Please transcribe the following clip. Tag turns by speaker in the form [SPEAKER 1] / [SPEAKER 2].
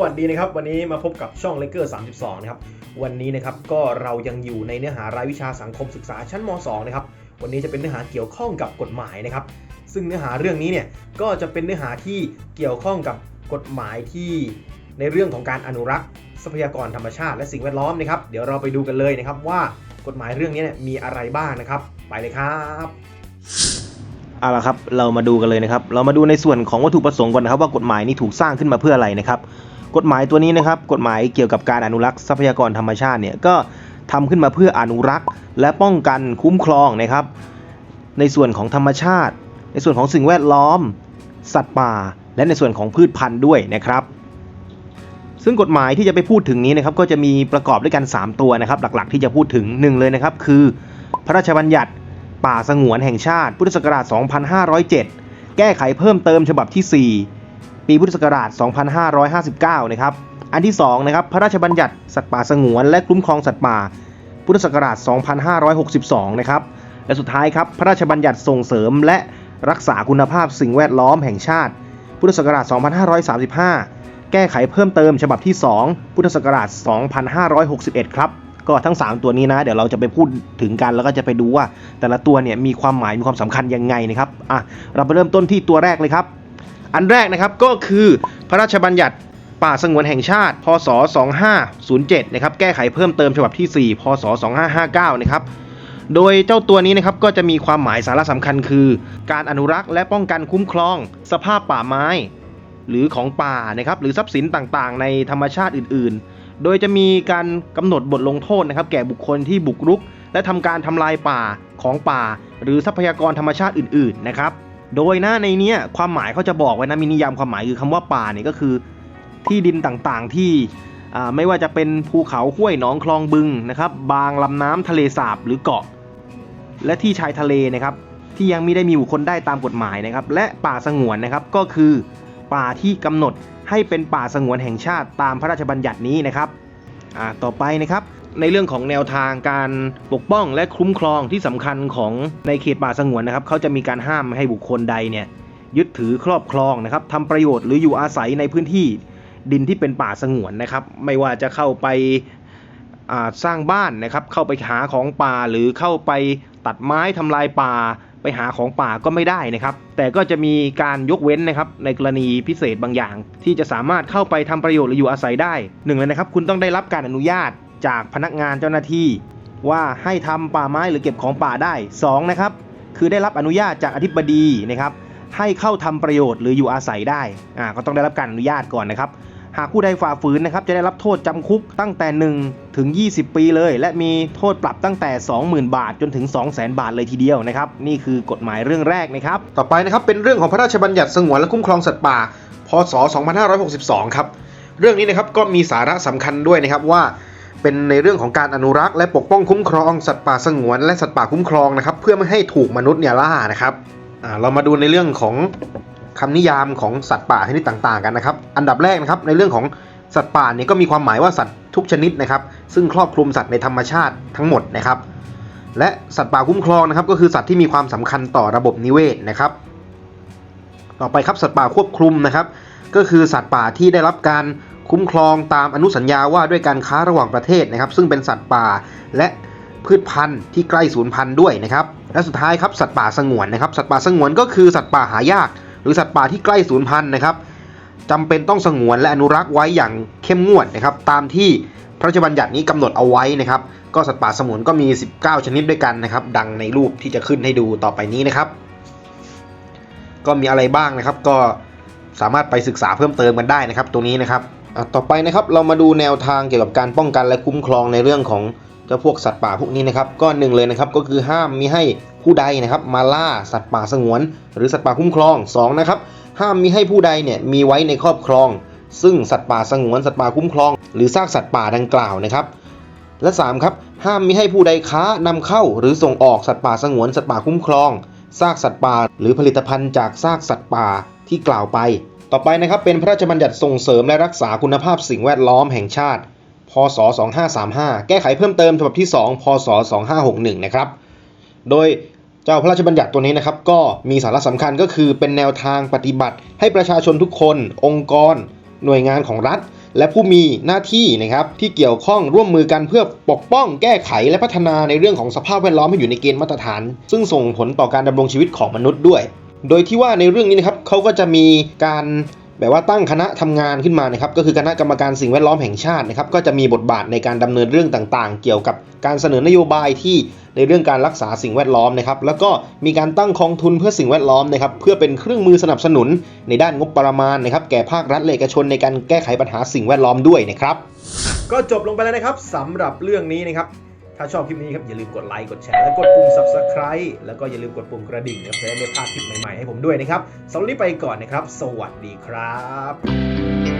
[SPEAKER 1] วัสดีนะครับ วันนี้มาพบกับช่องเลเกอร์32 นะครับ วันนี้นะครับก็เรายังอยู่ในเนื้อหารายวิชาสังคมศึกษาชั้นม 2 นะครับ วันนี้จะเป็นเนื้อหาเกี่ยวข้องกับกฎหมายนะครับ ซึ่งเนื้อหาเรื่องนี้เนี่ยก็จะเป็นเนื้อหาที่เกี่ยวข้องกับกฎหมายที่ในเรื่องของการอนุรักษ์ ทรัพยากรธรรมชาติและสิ่งแวดล้อมนะครับ เดี๋ยวเราไปดูกันเลยนะครับว่ากฎหมายเรื่องนี้เนี่ยมีอะไรบ้างนะครับ ไปเลยครับเอาละครับ เรามาดูกันเลยนะครับ เรามาดูในส่วนของวัตถุประสงค์ก่อนนะครับว่ากฎหมายนี้ถูกสร้างขึ้นมาเพื่ออะไรนะครับ กฎหมายตัวนี้นะครับ กฎหมายเกี่ยวกับการอนุรักษ์ทรัพยากรธรรมชาติเนี่ยก็ทำขึ้นมาเพื่ออนุรักษ์ และป้องกันคุ้มครองนะครับ ในส่วนของธรรมชาติ ในส่วนของสิ่งแวดล้อม สัตว์ป่า และในส่วนของพืชพันธุ์ด้วยนะครับ ซึ่งกฎหมายที่จะไปพูดถึงนี้นะครับก็จะมีประกอบด้วยกัน 3 ตัวนะครับ หลักๆ ที่จะพูดถึงหนึ่งเลยนะครับ คือ พระราชบัญญัติ ป่าสงวนแห่งชาติ พุทธศักราช 2507 แก้ไขเพิ่มเติมฉบับที่ 4 ปีพุทธศักราช 2559 นะครับ อันที่2นะครับ พระราชบัญญัติสัตว์ป่าสงวน และคุ้มครองสัตว์ป่า พุทธศักราช 2562 นะครับ และสุดท้ายครับ พระราชบัญญัติส่งเสริมและรักษาคุณภาพสิ่งแวดล้อมแห่งชาติ พุทธศักราช 2535 แก้ไขเพิ่มเติมฉบับที่ 2 พุทธศักราช 2561 ครับ ก็ทั้ง 3 ตัวนี้นะ เดี๋ยวเราจะไปพูดถึงกันแล้วก็จะไปดูว่า แต่ละตัวเนี่ยมีความหมายมีความสำคัญยังไงนะครับ อะ เราไปเริ่มต้นที่ตัวแรกเลยครับ อันแรกนะครับก็คือพระราชบัญญัติป่าสงวนแห่งชาติ พศ 2507 นะครับ แก้ไขเพิ่มเติมฉบับที่ 4 พศ 2559 นะครับ โดยเจ้าตัวนี้นะครับก็จะมีความหมายสาระสำคัญคือ การอนุรักษ์และป้องกันคุ้มครอง สภาพป่าไม้ หรือของป่านะครับหรือทรัพย์สินต่างๆ ในธรรมชาติอื่นๆ โดยจะมีการกำหนดบทลงโทษนะครับ แก่บุคคลที่บุกรุก และทำการทำลายป่าของป่า หรือทรัพยากรธรรมชาติอื่น ๆ นะครับ โดยนะในเนี้ยความหมายเขาจะบอกไว้นะมีนิยามความหมายคือคำว่าป่าเนี่ยก็คือ ที่ดินต่างๆที่ไม่ว่าจะเป็นภูเขาห้วยหนองคลองบึงนะครับ บางลำน้ำทะเลสาบหรือเกาะ และที่ชายทะเลนะครับที่ยังไม่ได้มีบุคคลได้ตามกฎหมายนะครับ และป่าสงวนนะครับก็คือป่าที่กำหนดให้เป็นป่าสงวนแห่งชาติตามพระราชบัญญัตินี้นะครับต่อไปนะครับ ในเรื่องของแนวทางการปกป้องและคุ้มครองที่สำคัญของในเขตป่าสงวนนะครับเขาจะมีการห้ามให้บุคคลใดเนี่ยยึดถือครอบครองนะครับทำประโยชน์หรืออยู่อาศัยในพื้นที่ดินที่เป็นป่าสงวนนะครับ ไม่ว่าจะเข้าไปาสร้างบ้านนะครับเข้าไปหาของป่าหรือเข้าไปตัดไม้ทำลายป่า ไปหาของป่าก็ไม่ได้นะครับ แต่ก็จะมีการยกเว้นนะครับในกรณีพิเศษบางอย่าง ที่จะสามารถเข้าไปทำประโยชน์หรืออยู่อาศัยได้หนึ่งเลยนะครับ คุณต้องได้รับการอนุญาต จากพนักงานเจ้าหน้าที่ ว่าให้ทำป่าไม้หรือเก็บของป่าได้สองนะครับ คือได้รับอนุญาตจากอธิบดีนะครับ ให้เข้าทำประโยชน์หรืออยู่อาศัยได้อ่าก็ต้องได้รับการอนุญาตก่อนนะครับ หากผู้ใดฝ่าฝืนนะครับ จะได้รับโทษจำคุกตั้งแต่ 1 ถึง 20 ปีเลย และมีโทษปรับตั้งแต่ 20,000 บาทจนถึง 200,000 บาทเลยทีเดียวนะครับ นี่คือกฎหมายเรื่องแรกนะครับ ต่อไปนะครับเป็นเรื่องของพระราชบัญญัติสงวนและคุ้มครองสัตว์ป่า พศ 2562 ครับเรื่องนี้นะครับก็มีสาระสำคัญด้วยนะครับว่า เป็นในเรื่องของการอนุรักษ์และปกป้องคุ้มครองสัตว์ป่าสงวนและสัตว์ป่าคุ้มครองนะครับ เพื่อไม่ให้ถูกมนุษย์เนี่ยล่านะครับเรามาดูในเรื่องของคำนิยามของสัตว์ป่าชนิดต่าง ๆ กันนะครับ อันดับแรกนะครับในเรื่องของสัตว์ป่าเนี่ยก็มีความหมายว่าสัตว์ทุกชนิดนะครับ ซึ่งครอบคลุมสัตว์ในธรรมชาติทั้งหมดนะครับ และสัตว์ป่าคุ้มครองนะครับ ก็คือสัตว์ที่มีความสำคัญต่อระบบนิเวศนะครับ ต่อไปครับสัตว์ป่าควบคุมนะครับ ก็คือสัตว์ป่าที่ได้รับการ คุ้มครองตามอนุสัญญาว่าด้วยการค้าระหว่างประเทศนะครับ ซึ่งเป็นสัตว์ป่าและพืชพันธุ์ที่ใกล้สูญพันธุ์ด้วยนะครับ และสุดท้ายครับสัตว์ป่าสงวนนะครับ สัตว์ป่าสงวนก็คือสัตว์ป่าหายาก หรือสัตว์ป่าที่ใกล้สูญพันธุ์นะครับจำเป็นต้องสงวนและอนุรักษ์ไว้อย่างเข้มงวดนะครับ ตามที่พระราชบัญญัตินี้กำหนดเอาไว้นะครับ ก็สัตว์ป่าสงวนก็มี 19 ชนิดด้วยกันนะครับ ดังในรูปที่จะขึ้นให้ดูต่อไปนี้นะครับ ก็มีอะไรบ้างนะครับ ก็สามารถไปศึกษาเพิ่มเติมกันได้นะครับ ตรงนี้นะครับ ต่อไปนะครับเรามาดูแนวทางเกี่ยวกับการป้องกันและคุ้มครองในเรื่องของเจ้าพวกสัตว์ป่าพวกนี้นะครับก็หนึ่งเลยนะครับก็คือห้ามมิให้ผู้ใดนะครับมาล่าสัตว์ป่าสงวน หรือสัตว์ป่าคุ้มครองสองนะครับห้ามมิให้ผู้ใดเนี่ยมีไว้ในครอบครอง ซึ่งสัตว์ป่าสงวนสัตว์ป่าคุ้มครอง หรือซากสัตว์ป่าดังกล่าวนะครับและ3ครับห้ามมิให้ผู้ใดค้านำเข้า หรือส่งออกสัตว์ป่าสงวนสัตว์ป่าคุ้มครองซากสัตว์ป่าหรือผลิตภัณฑ์จากซากสัตว์ป่าที่กล่าวไป ต่อไปนะครับเป็นพระราชบัญญัติส่งเสริมและรักษาคุณภาพสิ่งแวดล้อมแห่งชาติ พศ 2535 แก้ไขเพิ่มเติมฉบับที่ 2 พศ 2561 นะครับ โดยเจ้าพระราชบัญญัติตัวนี้นะครับ ก็มีสาระสำคัญก็คือเป็นแนวทางปฏิบัติ ให้ประชาชนทุกคน องค์กร หน่วยงานของรัฐ
[SPEAKER 2] และผู้มีหน้าที่นะครับที่เกี่ยวข้องร่วมมือกันเพื่อปกป้อง แก้ไขและพัฒนาในเรื่องของสภาพแวดล้อมให้อยู่ในเกณฑ์มาตรฐาน ซึ่งส่งผลต่อการดำรงชีวิตของมนุษย์ด้วย โดยที่ว่าในเรื่องนี้นะครับเขาก็จะมีการแบบว่าตั้งคณะทำงานขึ้นมานะครับก็คือคณะกรรมการสิ่งแวดล้อมแห่งชาตินะครับก็จะมีบทบาทในการดำเนินเรื่องต่างๆ เกี่ยวกับการเสนอนโยบายที่ในเรื่องการรักษาสิ่งแวดล้อมนะครับแล้วก็มีการตั้งกองทุนเพื่อสิ่งแวดล้อมนะครับเพื่อเป็นเครื่องมือสนับสนุน ในด้านงบประมาณนะครับแก่ภาครัฐและเอกชนในการแก้ไขปัญหาสิ่งแวดล้อมด้วยนะครับ
[SPEAKER 1] ก็จบลงไปแล้วนะครับสำหรับเรื่องนี้นะครับ ถ้าชอบคลิปนี้ครับอย่าลืมกดไลค์กดแชร์และกดปุ่ม subscribe แล้วก็อย่าลืมกดปุ่มกระดิ่งนะครับจะได้ไม่พลาดคลิปใหม่ๆให้ผมด้วยนะครับสำหรับวันนี้ไปก่อนนะครับ สวัสดีครับ